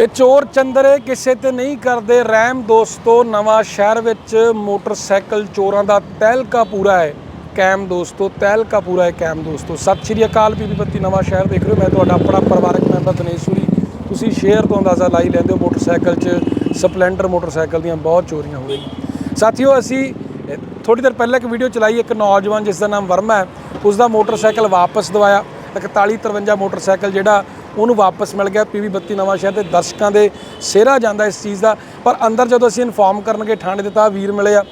ਇਹ ਚੋਰ ਚੰਦਰੇ ਕਿਸੇ ਤੇ ਨਹੀਂ ਕਰਦੇ, ਰਹਿਮ ਦੋਸਤੋ, ਨਵਾਂ ਸ਼ਹਿਰ ਵਿੱਚ ਮੋਟਰਸਾਈਕਲ ਚੋਰਾਂ ਦਾ ਤਹਿਲਕਾ ਪੂਰਾ ਹੈ। ਕੈਮ ਦੋਸਤੋ, ਤਹਿਲਕਾ ਪੂਰਾ ਹੈ ਕੈਮ ਦੋਸਤੋ। ਸਤਿ ਸ਼੍ਰੀ ਅਕਾਲ ਬੀਬੀ ਬੱਤੀ, ਨਵਾਂ ਸ਼ਹਿਰ ਦੇਖ ਰਹੇ ਹੋ। ਮੈਂ ਤੁਹਾਡਾ ਆਪਣਾ ਪਰਿਵਾਰਕ ਮੈਂਬਰ ਦਿਨੇਸ਼ ਸੂਰੀ। ਤੁਸੀਂ ਸ਼ੇਅਰ ਤੋਂ ਅੰਦਾਜ਼ਾ ਲਾਈ ਲੈਂਦੇ ਹੋ, ਮੋਟਰਸਾਈਕਲ 'ਚ ਸਪਲੈਂਡਰ ਮੋਟਰਸਾਈਕਲ ਦੀਆਂ ਬਹੁਤ ਚੋਰੀਆਂ ਹੋ ਰਹੀਆਂ। ਸਾਥੀਓ, ਅਸੀਂ ਥੋੜੀ ਦੇਰ ਪਹਿਲਾਂ ਇੱਕ ਵੀਡੀਓ ਚਲਾਈ, ਇੱਕ ਨੌਜਵਾਨ ਜਿਸ ਦਾ ਨਾਮ ਵਰਮਾ ਹੈ ਉਸ ਦਾ ਮੋਟਰਸਾਈਕਲ ਵਾਪਸ ਦਵਾਇਆ। 4153 ਮੋਟਰਸਾਈਕਲ ਜਿਹੜਾ ਉਹਨੂੰ ਵਾਪਸ ਮਿਲ ਗਿਆ ਪੀਵੀ 32 ਨਵਾਂ ਸ਼ਹਿਰ ਦੇ ਦਰਸ਼ਕਾਂ ਦੇ ਸਿਹਰਾ ਜਾਂਦਾ ਇਸ ਚੀਜ਼ ਦਾ। ਪਰ ਅੰਦਰ ਜਦੋਂ ਅਸੀਂ ਇਨਫੋਰਮ ਕਰਨਗੇ ਥਾਣੇ ਦੇ ਤਾਂ ਵੀਰ ਮਿਲੇ ਆ।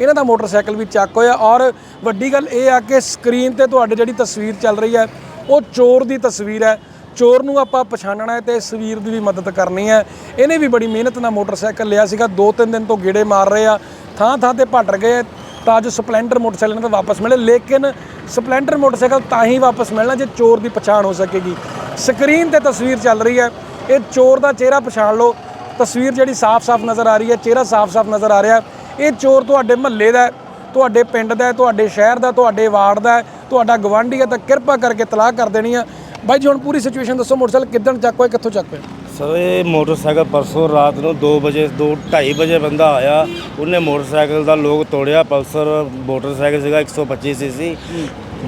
ਇਹਨਾਂ ਦਾ ਮੋਟਰਸਾਈਕਲ ਵੀ ਚੱਕ ਹੋਇਆ ਔਰ ਵੱਡੀ ਗੱਲ ਇਹ ਆ ਕਿ ਸਕਰੀਨ ਤੇ ਤੁਹਾਡੇ ਜਿਹੜੀ ਤਸਵੀਰ ਚੱਲ ਰਹੀ ਹੈ, ਉਹ ਚੋਰ ਦੀ ਤਸਵੀਰ ਹੈ। ਚੋਰ ਨੂੰ ਆਪਾਂ ਪਛਾਣਨਾ ਹੈ ਤੇ ਇਸ ਵੀਰ ਦੀ ਵੀ ਮਦਦ ਕਰਨੀ ਹੈ। ਇਹਨੇ ਵੀ ਬੜੀ ਮਿਹਨਤ ਨਾਲ ਮੋਟਰਸਾਈਕਲ ਲਿਆ ਸੀਗਾ, ਦੋ ਤਿੰਨ ਦਿਨ ਤੋਂ ਗੇੜੇ ਮਾਰ ਰਹੇ ਆ। ਥਾਂ ਥਾਂ ਤੇ ਭਟਰ ਗਏ ਤਾਂ ਜੋ ਸਪਲੈਂਡਰ ਮੋਟਰਸਾਈਕਲ ਇਹਨਾਂ ਦਾ ਵਾਪਸ ਮਿਲੇ। ਲੇਕਿਨ ਸਪਲੈਂਡਰ ਮੋਟਰਸਾਈਕਲ ਤਾਂ ਹੀ ਵਾਪਸ ਮਿਲਣਾ ਜੇ ਚੋਰ ਦੀ ਪਛਾਣ ਹੋ ਸਕੇਗੀ। ਸਕਰੀਨ ਤੇ ਤਸਵੀਰ ਚੱਲ ਰਹੀ ਹੈ। ਇਹ ਚੋਰ ਦਾ ਚਿਹਰਾ ਪਛਾਣ ਲਓ। ਤਸਵੀਰ ਜਿਹੜੀ ਸਾਫ਼-ਸਾਫ਼ ਨਜ਼ਰ ਆ ਰਹੀ ਹੈ। ਚਿਹਰਾ ਸਾਫ਼-ਸਾਫ਼ ਨਜ਼ਰ ਆ ਰਿਹਾ ਇਹ ਚੋਰ ਤੁਹਾਡੇ ਮਹੱਲੇ ਦਾ ਤੁਹਾਡੇ ਪਿੰਡ ਦਾ ਤੁਹਾਡੇ ਸ਼ਹਿਰ ਦਾ, ਤੁਹਾਡੇ ਵਾਰਡ ਦਾ ਤੁਹਾਡਾ ਗਵਾਂਢੀ ਹੈ ਤਾਂ ਕਿਰਪਾ ਕਰਕੇ ਤਲਾਹ ਕਰ ਦੇਣੀ ਆ ਬਾਈ ਜੀ, ਹੁਣ ਪੂਰੀ ਸਿਚੁਏਸ਼ਨ ਦੱਸੋ, ਮੋਟਰਸਾਈਕਲ ਕਿੱਦਣ ਚੱਕ ਹੋਇਆ, ਕਿੱਥੋਂ ਚੱਕ ਹੋਇਆ? ਸਰ ਇਹ ਮੋਟਰਸਾਈਕਲ ਪਰਸੋਂ ਰਾਤ ਨੂੰ 2 ਵਜੇ 2:30 ਵਜੇ ਬੰਦਾ ਆਇਆ। ਉਹਨੇ ਮੋਟਰਸਾਈਕਲ ਦਾ ਲੋਕ ਤੋੜਿਆ ਪਲਸਰ ਮੋਟਰਸਾਈਕਲ ਸੀਗਾ 125 ਸੀਸੀ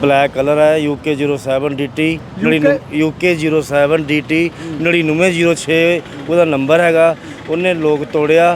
ਬਲੈਕ ਕਲਰ ਹੈ UK 07 DT UK 07 DT 9906 ਉਹਦਾ ਨੰਬਰ ਹੈਗਾ। ਉਹਨੇ ਲੋਕ ਤੋੜਿਆ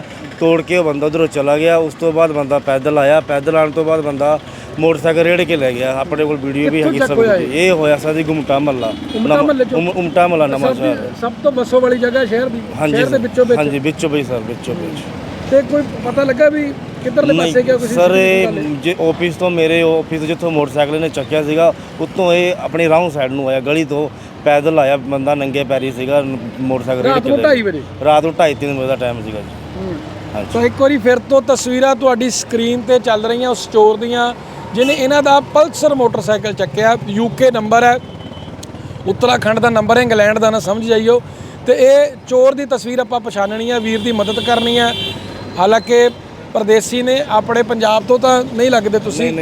ਤੋੜ ਕੇ ਉਹ ਬੰਦਾ ਉਧਰੋਂ ਚਲਾ ਗਿਆ। ਉਸ ਤੋਂ ਬਾਅਦ ਬੰਦਾ ਪੈਦਲ ਆਇਆ। ਪੈਦਲ ਆਉਣ ਤੋਂ ਬਾਅਦ ਬੰਦਾ ਮੋਟਰਸਾਈਕਲ ਰੇੜ ਕੇ ਲੈ ਗਿਆ। ਆਪਣੇ ਕੋਲ ਵੀਡੀਓ ਵੀ ਹੈਗੀ ਸਭ ਦੀ। ਇਹ? ਹੋਇਆ ਸਾਡੀ ਗੁਮਟਾ ਮਹੱਲਾ। ਗੁਮਟਾ ਮੁਹੱਲੇ ਚੋਂ? ਉਮ- ਉਮਟਾ ਮਹੱਲਾ ਨਵਾਂ ਸ਼ਹਿਰ ਸਭ ਤੋਂ ਬੱਸੋ ਵਾਲੀ ਜਗ੍ਹਾ ਸ਼ਹਿਰ ਦੀ ਹਾਂਜੀ ਸ਼ਹਿਰ ਦੇ ਸਰ। ਵਿੱਚੋਂ ਵਿੱਚ? ਹਾਂਜੀ ਵਿੱਚੋਂ ਵਿੱਚ ਸਰ ਵਿੱਚੋਂ ਵਿੱਚ ਤੇ ਕੋਈ ਪਤਾ ਲੱਗਾ ਵੀ ਕਿੱਧਰਲੇ ਪਾਸੇ ਗਿਆ ਕਿਸੇ ਸਰ ਇਹ ਜੇ ਆਫਿਸ ਤੋਂ ਮੇਰੇ ਆਫਿਸ ਜਿੱਥੋਂ ਮੋਟਰਸਾਈਕਲ ਨੇ ਚੱਕਿਆ ਸੀਗਾ ਉੱਤੋਂ ਇਹ ਆਪਣੀ ਰਾਉਂਡ ਸਾਈਡ ਨੂੰ ਆਇਆ ਗਲੀ ਤੋਂ ਪੈਦਲ ਆਇਆ ਬੰਦਾ ਨੰਗੇ ਪੈਰੀ ਸੀਗਾ ਨ- ਮੋਟਰਸਾਈਕਲ ਰੇੜ ਰਾਤ ਕੇ ਨੂੰ ਲੈ 2:30 ਵਜੇ? ਰਾਤ ਨੂੰ 2:30 ਵਜੇ ਦਾ ਟਾਈਮ ਸੀਗਾ ਜੀ। ਹਾਂਜੀ। ਸੋ ਇੱਕ ਵਾਰੀ ਫਿਰ ਤੋਂ ਤਸਵੀਰਾਂ ਤੁਹਾਡੀ ਸਕਰੀਨ ਤੇ ਚੱਲ ਰਹੀਆਂ ਉਸ ਸਟੋਰ ਦੀਆਂ। ਜਿਹਨੇ ਇਹਨਾਂ ਦਾ ਪਲਸਰ ਮੋਟਰਸਾਈਕਲ ਚੱਕਿਆ ਯੂਕੇ ਨੰਬਰ ਹੈ। ਉੱਤਰਾਖੰਡ ਦਾ ਨੰਬਰ ਹੈ ਇੰਗਲੈਂਡ ਦਾ ਨਾ ਸਮਝ ਜਾਈਓ। ਤੇ ਇਹ ਚੋਰ ਦੀ ਤਸਵੀਰ ਆਪਾਂ ਪਛਾਣਨੀ ਹੈ ਵੀਰ ਦੀ ਮਦਦ ਕਰਨੀ ਹੈ। ਹਾਲਾਂਕਿ ਪਰਦੇਸੀ ਨੇ ਆਪਣੇ ਪੰਜਾਬ ਤੋਂ ਤਾਂ ਨਹੀਂ ਲੱਗਦੇ ਤੁਸੀਂ।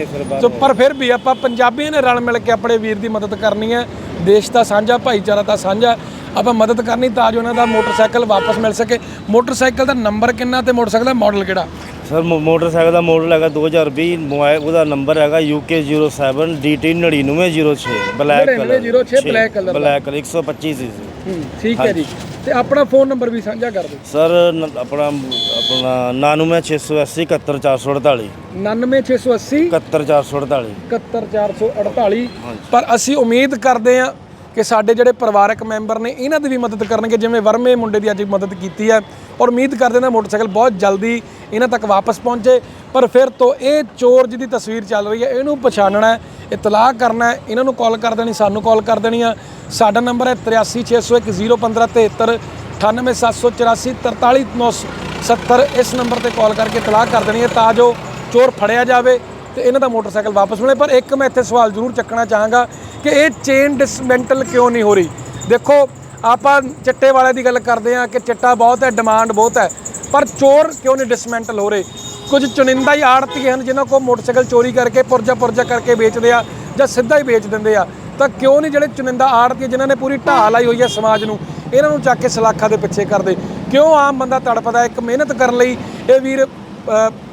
ਸੋ ਪਰ ਫਿਰ ਵੀ ਆਪਾਂ ਪੰਜਾਬੀਆਂ ਨੇ ਰਲ ਮਿਲ ਕੇ ਆਪਣੇ ਵੀਰ ਦੀ ਮਦਦ ਕਰਨੀ ਹੈ। ਦੇਸ਼ ਦਾ ਸਾਂਝਾ ਭਾਈਚਾਰਾ ਦਾ ਸਾਂਝਾ ਆਪਾਂ ਮਦਦ ਕਰਨੀ ਤਾਂ ਜੋ ਉਹਨਾਂ ਦਾ ਮੋਟਰਸਾਈਕਲ ਵਾਪਸ ਮਿਲ ਸਕੇ। ਮੋਟਰਸਾਈਕਲ ਦਾ ਨੰਬਰ ਕਿੰਨਾ ਤੇ ਮੋਟਰਸਾਈਕਲ ਦਾ ਮਾਡਲ ਕਿਹੜਾ? ਸਰ ਮੋ- ਮੋਟਰਸਾਈਕਲ ਦਾ ਮਾਡਲ ਹੈਗਾ 2020 ਮੋਬਾਈਲ ਉਹਦਾ ਨੰਬਰ ਹੈਗਾ UK 07 DT 9906 black colour 9906 black color ਦਾ। ਬਲੈਕ ਕਲਰ 125 ਸੀ ਹੂੰ ਠੀਕ ਹੈ ਜੀ। ਤੇ ਆਪਣਾ ਫੋਨ ਨੰਬਰ ਵੀ ਸਾਂਝਾ ਕਰ ਦਿਓ। ਸਰ ਨ- ਆਪਣਾ ਆਪਣਾ 99680 71448 99680 71448 71448 ਪਰ ਅਸੀਂ ਉਮੀਦ ਕਰਦੇ ਹਾਂ ਕਿ ਸਾਡੇ ਜਿਹੜੇ ਪਰਿਵਾਰਕ ਮੈਂਬਰ ਨੇ ਇਹਨਾਂ ਦੀ ਵੀ ਮਦਦ ਕਰਨਗੇ ਜਿਵੇਂ ਵਰਮੇ ਮੁੰਡੇ ਦੀ ਅੱਜ ਮਦਦ ਕੀਤੀ ਹੈ। ਔਰ ਉਮੀਦ ਕਰਦੇ ਨੇ ਮੋਟਰਸਾਈਕਲ ਬਹੁਤ ਜਲਦੀ ਇਹਨਾਂ ਤੱਕ ਵਾਪਸ ਪਹੁੰਚੇ। ਪਰ ਫਿਰ ਤੋਂ ਇਹ ਚੋਰ ਜਿਹਦੀ ਤਸਵੀਰ ਚੱਲ ਰਹੀ ਹੈ, ਇਹਨੂੰ ਪਛਾਣਨਾ ਹੈ, ਇਤਲਾਹ ਕਰਨਾ ਹੈ, ਇਹਨਾਂ ਨੂੰ ਕਾਲ ਕਰ ਦੇਣੀ, ਸਾਨੂੰ ਕਾਲ ਕਰ ਦੇਣੀ ਆ। ਸਾਡਾ ਨੰਬਰ ਹੈ 8360101573 98784 ਇਸ ਨੰਬਰ ਤੇ ਕਾਲ ਕਰਕੇ ਇਤਲਾਹ ਕਰ ਦੇਣੀ ਹੈ ਤਾਂ ਜੋ ਚੋਰ ਫੜਿਆ ਜਾਵੇ ਤੇ ਇਹਨਾਂ ਦਾ ਮੋਟਰਸਾਈਕਲ ਵਾਪਸ ਮਿਲੇ। ਪਰ ਇੱਕ ਮੈਂ ਇੱਥੇ ਸਵਾਲ ਜ਼ਰੂਰ ਚੱਕਣਾ ਚਾਹਾਂਗਾ ਕਿ ਇਹ ਚੇਨ ਡਿਸਮੈਂਟਲ ਕਿਉਂ ਨਹੀਂ ਹੋ ਰਹੀ? ਦੇਖੋ, ਆਪਾਂ ਚਿੱਟੇ ਵਾਲੇ ਦੀ ਗੱਲ ਕਰਦੇ ਆ ਕਿ ਚਿੱਟਾ ਬਹੁਤ ਹੈ ਡਿਮਾਂਡ ਬਹੁਤ ਹੈ। ਪਰ ਚੋਰ ਕਿਉਂ ਨਹੀਂ ਡਿਸਮੈਂਟਲ ਹੋ ਰਹੇ? ਕੁਝ ਚੁਣਿੰਦਾ ਹੀ ਆੜਤੀ ਹਨ ਜਿਨ੍ਹਾਂ ਕੋਲ ਮੋਟਰਸਾਈਕਲ ਚੋਰੀ ਕਰਕੇ ਪੁਰਜਾ ਪੁਰਜਾ ਕਰਕੇ ਵੇਚਦੇ ਆ ਜਾਂ ਸਿੱਧਾ ਹੀ ਵੇਚ ਦਿੰਦੇ ਆ। ਤਾਂ ਕਿਉਂ ਨਹੀਂ ਜਿਹੜੇ ਚੁਣਿੰਦਾ ਆੜਤੀ ਜਿਨ੍ਹਾਂ ਨੇ ਪੂਰੀ ਢਾਹ ਲਾਈ ਹੋਈ ਹੈ ਸਮਾਜ ਨੂੰ, ਇਹਨਾਂ ਨੂੰ ਚੱਕ ਕੇ ਸਲਾਖਾਂ ਦੇ ਪਿੱਛੇ ਕਰਦੇ। ਕਿਉਂ ਆਮ ਬੰਦਾ ਤੜਪਦਾ ਇੱਕ ਮਿਹਨਤ ਕਰਨ ਲਈ ਇਹ ਵੀਰ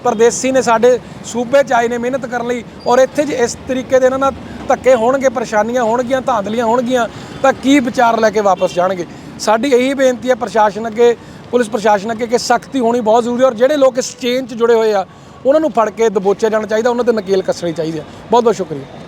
ਪਰਦੇਸੀ ਨੇ ਸਾਡੇ ਸੂਬੇ ਚ ਆਏ ਨੇ ਮਿਹਨਤ ਕਰਨ ਲਈ ਔਰ ਇੱਥੇ ਜੇ ਇਸ ਤਰੀਕੇ ਦੇ ਇਹਨਾਂ ਨਾਲ ਧੱਕੇ ਹੋਣਗੇ, ਪਰੇਸ਼ਾਨੀਆਂ ਹੋਣਗੀਆਂ, ਧਾਂਦਲੀਆਂ ਹੋਣਗੀਆਂ, ਤਾਂ ਕੀ ਵਿਚਾਰ ਲੈ ਕੇ ਵਾਪਸ ਜਾਣਗੇ? ਸਾਡੀ ਇਹੀ ਬੇਨਤੀ ਹੈ ਪ੍ਰਸ਼ਾਸਨ ਅੱਗੇ ਪੁਲਿਸ ਪ੍ਰਸ਼ਾਸਨ ਅੱਗੇ ਕਿ ਸਖਤੀ ਹੋਣੀ ਬਹੁਤ ਜ਼ਰੂਰੀ ਹੈ ਔਰ ਜਿਹੜੇ ਲੋਕ ਇਸ ਚੇਨ 'ਚ ਜੁੜੇ ਹੋਏ ਆ, ਉਹਨਾਂ ਨੂੰ ਫੜ ਕੇ ਦਬੋਚਿਆ ਜਾਣਾ ਚਾਹੀਦਾ, ਉਹਨਾਂ ਤੇ ਨਕੇਲ ਕੱਸਣੀ ਚਾਹੀਦੀ ਹੈ। ਬਹੁਤ ਬਹੁਤ ਸ਼ੁਕਰੀਆ।